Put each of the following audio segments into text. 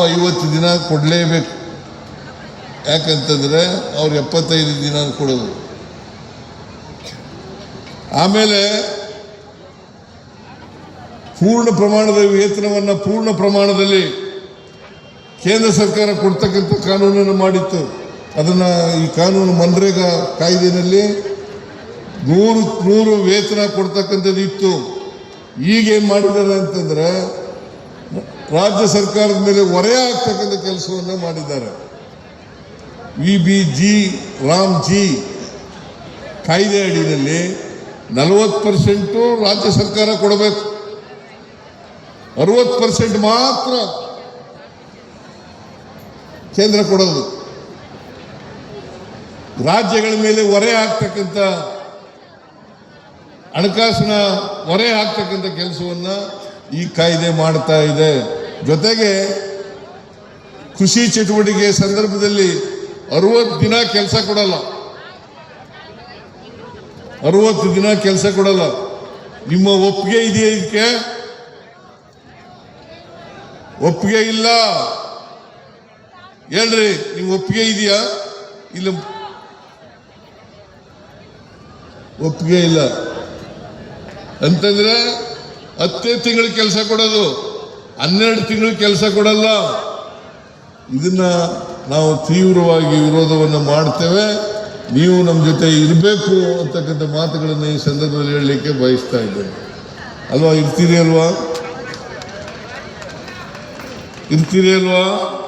ಐವತ್ತು ದಿನ ಕೊಡಲೇಬೇಕು. ಯಾಕಂತಂದ್ರೆ ಅವ್ರು ಎಪ್ಪತ್ತೈದು ದಿನ ಕೊಡೋದು. ಆಮೇಲೆ ಪೂರ್ಣ ಪ್ರಮಾಣದ ವೇತನವನ್ನು ಪೂರ್ಣ ಪ್ರಮಾಣದಲ್ಲಿ ಕೇಂದ್ರ ಸರ್ಕಾರ ಕೊಡ್ತಕ್ಕಂಥ ಕಾನೂನನ್ನು ಮಾಡಿತ್ತು. ಅದನ್ನು ಈ ಕಾನೂನು ಮನ್ರೇಗಾ ಕಾಯ್ದೆಯಲ್ಲಿ ನೂರು ನೂರು ವೇತನ ಕೊಡ್ತಕ್ಕಂಥದ್ದು ಇತ್ತು. ಈಗೇನು ಮಾಡಿದ್ದಾರೆ ಅಂತಂದ್ರೆ ರಾಜ್ಯ ಸರ್ಕಾರದ ಮೇಲೆ ಹೊರೆ ಆಗ್ತಕ್ಕಂಥ ಕೆಲಸವನ್ನು ಮಾಡಿದ್ದಾರೆ. V B G RAM G ಕಾಯ್ದೆ ಅಡಿಯಲ್ಲಿ ನಲವತ್ತು ಪರ್ಸೆಂಟು ರಾಜ್ಯ ಸರ್ಕಾರ ಕೊಡಬೇಕು. ಅರವತ್ತು ಪರ್ಸೆಂಟ್ ಮಾತ್ರ ಕೇಂದ್ರ ಕೊಡೋದು. ರಾಜ್ಯಗಳ ಮೇಲೆ ಹೊರೆ ಆಗ್ತಕ್ಕಂಥ ಹಣಕಾಸಿನ ಹೊರೆ ಆಗ್ತಕ್ಕಂಥ ಕೆಲಸವನ್ನು ಈ ಕಾಯ್ದೆ ಮಾಡ್ತಾ ಇದೆ. ಜೊತೆಗೆ ಕೃಷಿ ಚಟುವಟಿಕೆ ಸಂದರ್ಭದಲ್ಲಿ ಅರವತ್ತು ದಿನ ಕೆಲಸ ಕೊಡಲ್ಲ. ಅರವತ್ತು ದಿನ ಕೆಲಸ ಕೊಡಲ್ಲ. ನಿಮ್ಮ ಒಪ್ಪಿಗೆ ಇದೆಯಾ ಇದಕ್ಕೆ? ಒಪ್ಪಿಗೆ ಇಲ್ಲ. ಹೇಳ್ರಿ ನಿಮ್ಮ ಒಪ್ಪಿಗೆ ಇದೆಯಾ? ಇಲ್ಲ. ಒಪ್ಪಿಗೆ ಇಲ್ಲ. ಅಂತಂದ್ರೆ ಹತ್ತೇ ತಿಂಗಳು ಕೆಲಸ ಕೊಡೋದು. ಹನ್ನೆರಡು ತಿಂಗಳು ಕೆಲಸ ಕೊಡಲ್ಲ. ಇದನ್ನ ನಾವು ತೀವ್ರವಾಗಿ ವಿರೋಧವನ್ನು ಮಾಡ್ತೇವೆ. ನೀವು ನಮ್ಮ ಜೊತೆ ಇರಬೇಕು ಅಂತಕ್ಕಂಥ ಮಾತುಗಳನ್ನು ಈ ಸಂದರ್ಭದಲ್ಲಿ ಹೇಳಲಿಕ್ಕೆ ಬಯಸ್ತಾ ಇದ್ದೇನೆ. ಅಲ್ವಾ, ಇರ್ತೀರಿ ಅಲ್ವಾ? ಇರ್ತೀರಿ ಅಲ್ವಾ?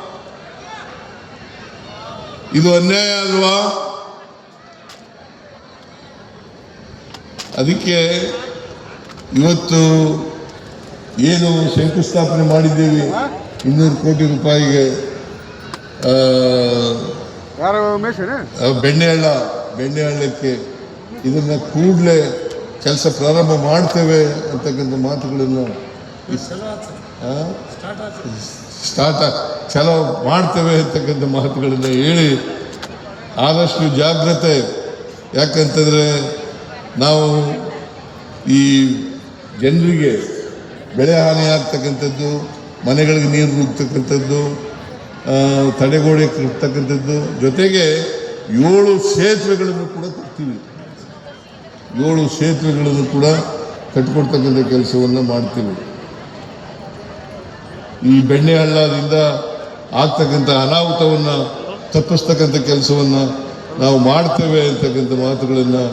ಇದು ಅನ್ಯಾಯ ಅಲ್ವಾ? ಅದಕ್ಕೆ ಇವತ್ತು ಏನು ಶಂಕುಸ್ಥಾಪನೆ ಮಾಡಿದ್ದೇವೆ. ಇನ್ನೂರು ಕೋಟಿ ರೂಪಾಯಿಗೆ ಬೆಣ್ಣೆಹಳ್ಳ ಬೆಣ್ಣೆಹಳ್ಳಕ್ಕೆ ಇದನ್ನ ಕೂಡಲೇ ಕೆಲಸ ಪ್ರಾರಂಭ ಮಾಡ್ತೇವೆ ಅಂತಕ್ಕಂಥ ಮಾತುಗಳನ್ನು ಸ್ಟಾರ್ಟ್ ಚಲೋ ಮಾಡ್ತೇವೆ ಅಂತಕ್ಕಂಥ ಮಾತುಗಳನ್ನು ಹೇಳಿ ಆದಷ್ಟು ಜಾಗ್ರತೆ. ಯಾಕಂತಂದರೆ ನಾವು ಈ ಜನರಿಗೆ ಬೆಳೆ ಹಾನಿ ಆಗ್ತಕ್ಕಂಥದ್ದು, ಮನೆಗಳಿಗೆ ನೀರು ನುಗ್ತಕ್ಕಂಥದ್ದು ತಡೆಗೋಡೆ ಕಟ್ಟತಕ್ಕಂಥದ್ದು ಜೊತೆಗೆ ಏಳು ಸೇತುವೆಗಳನ್ನು ಕೂಡ ಕಟ್ತೀವಿ ಏಳು ಸೇತುವೆಗಳನ್ನು ಕೂಡ ಕಟ್ಟಿಕೊಡ್ತಕ್ಕಂಥ ಕೆಲಸವನ್ನು ಮಾಡ್ತೀವಿ ಈ ಬೆಣ್ಣೆ ಹಳ್ಳದಿಂದ ಆಗ್ತಕ್ಕಂಥ ಅನಾಹುತವನ್ನು ತಪ್ಪಿಸ್ತಕ್ಕಂಥ ಕೆಲಸವನ್ನು ನಾವು ಮಾಡ್ತೇವೆ ಅಂತಕ್ಕಂಥ ಮಾತುಗಳನ್ನು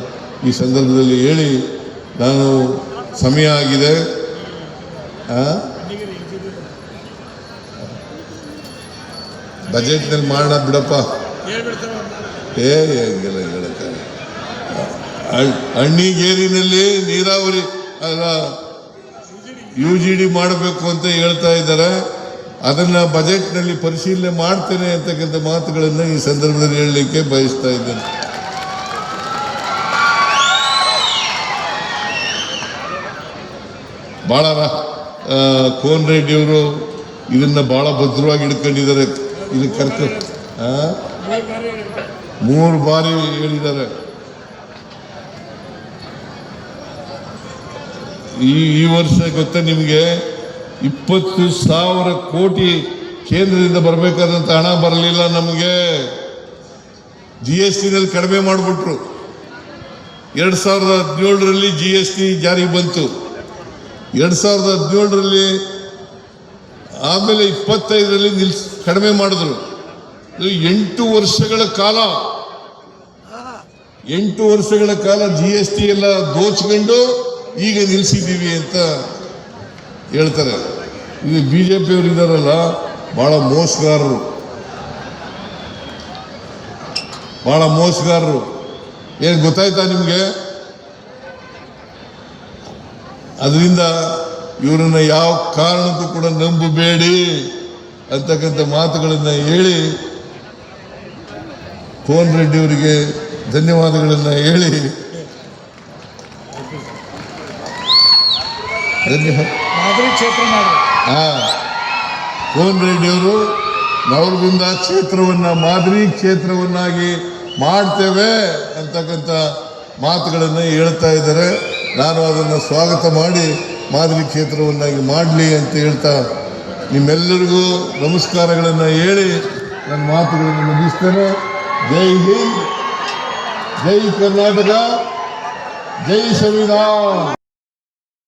ಈ ಸಂದರ್ಭದಲ್ಲಿ ಹೇಳಿ ನಾನು ಸಮಯ ಆಗಿದೆ? ಬಜೆಟ್ನಲ್ಲಿ ಮಾಡೋಣ ಬಿಡಪ್ಪ. ಏ ಹಂಗೆಲ್ಲ ಅಣ್ಣಿಗೇರಿನಲ್ಲಿ ನೀರಾವರಿ, ಅಲ್ಲ ಯು ಜಿ ಡಿ ಮಾಡಬೇಕು ಅಂತ ಹೇಳ್ತಾ ಇದ್ದಾರೆ. ಅದನ್ನ ಬಜೆಟ್ನಲ್ಲಿ ಪರಿಶೀಲನೆ ಮಾಡ್ತೇನೆ ಅಂತಕ್ಕಂಥ ಮಾತುಗಳನ್ನು ಈ ಸಂದರ್ಭದಲ್ಲಿ ಹೇಳಲಿಕ್ಕೆ ಬಯಸ್ತಾ ಇದ್ದೇನೆ. ಭಾಳ ಕೋನ್ ರೆಡ್ಡಿ ಅವರು ಇದನ್ನ ಬಹಳ ಭದ್ರವಾಗಿ ಇಟ್ಕೊಂಡಿದ್ದಾರೆ ಇದು ಕರ್ಕ ಮೂರು ಬಾರಿ ಹೇಳಿದ್ದಾರೆ. ಈ ಈ ವರ್ಷ ಗೊತ್ತಾ ನಿಮಗೆ ಇಪ್ಪತ್ತು ಸಾವಿರ ಕೋಟಿ ಕೇಂದ್ರದಿಂದ ಬರಬೇಕಾದಂತ ಹಣ ಬರಲಿಲ್ಲ ನಮಗೆ. ಜಿ ಎಸ್ ಟಿನಲ್ಲಿ ಕಡಿಮೆ ಮಾಡಿಬಿಟ್ರು. ಎರಡು ಸಾವಿರದ ಹದಿನೇಳರಲ್ಲಿ ಜಿ ಎಸ್ ಟಿ ಜಾರಿಗೆ ಬಂತು. ಎರಡು ಸಾವಿರದ ಹದಿನೇಳರಲ್ಲಿ ಆಮೇಲೆ ಇಪ್ಪತ್ತೈದರಲ್ಲಿ ನಿಲ್ಸ್ ಕಡಿಮೆ ಮಾಡಿದ್ರು. ಎಂಟು ವರ್ಷಗಳ ಕಾಲ. ಎಂಟು ವರ್ಷಗಳ ಕಾಲ ಜಿ ಎಸ್ ಟಿ ಎಲ್ಲ ದೋಚ್ಕೊಂಡು ಈಗ ನಿಲ್ಸಿದ್ದೀವಿ ಅಂತ ಹೇಳ್ತಾರೆ. ಇದು ಬಿ ಜೆ ಪಿಯವರು ಇದ್ದಾರಲ್ಲ ಬಹಳ ಮೋಸಗಾರರು. ಬಹಳ ಮೋಸಗಾರರು. ಏನು ಗೊತ್ತಾಯ್ತಾ ನಿಮಗೆ? ಅದರಿಂದ ಇವರನ್ನ ಯಾವ ಕಾರಣಕ್ಕೂ ಕೂಡ ನಂಬಬೇಡಿ ಅಂತಕ್ಕಂಥ ಮಾತುಗಳನ್ನು ಹೇಳಿ ಕೋನ್ ರೆಡ್ಡಿ ಅವರಿಗೆ ಧನ್ಯವಾದಗಳನ್ನು ಹೇಳಿ. ಧನ್ಯವಾದ ಮಾದರಿ ಕ್ಷೇತ್ರ ಮಾಡಿ ಹಾ. ಕೋನ್ ರೆಡ್ಡಿ ಅವರು ಕ್ಷೇತ್ರವನ್ನು ಕ್ಷೇತ್ರವನ್ನ ಮಾದರಿ ಕ್ಷೇತ್ರವನ್ನಾಗಿ ಮಾಡ್ತೇವೆ ಅಂತಕ್ಕಂಥ ಮಾತುಗಳನ್ನು ಹೇಳ್ತಾ ಇದ್ದಾರೆ. ನಾನು ಅದನ್ನು ಸ್ವಾಗತ ಮಾಡಿ ಮಾದರಿ ಕ್ಷೇತ್ರವನ್ನಾಗಿ ಮಾಡಲಿ ಅಂತ ಹೇಳ್ತಾ ನಿಮ್ಮೆಲ್ಲರಿಗೂ ನಮಸ್ಕಾರಗಳನ್ನು ಹೇಳಿ ನನ್ನ ಮಾತುಗಳನ್ನು ಮುಗಿಸ್ತೇನೆ. ಜೈ ಹಿಂದ್, ಜೈ ಕರ್ನಾಟಕ, ಜೈ ಸಂವಿಧಾನ್.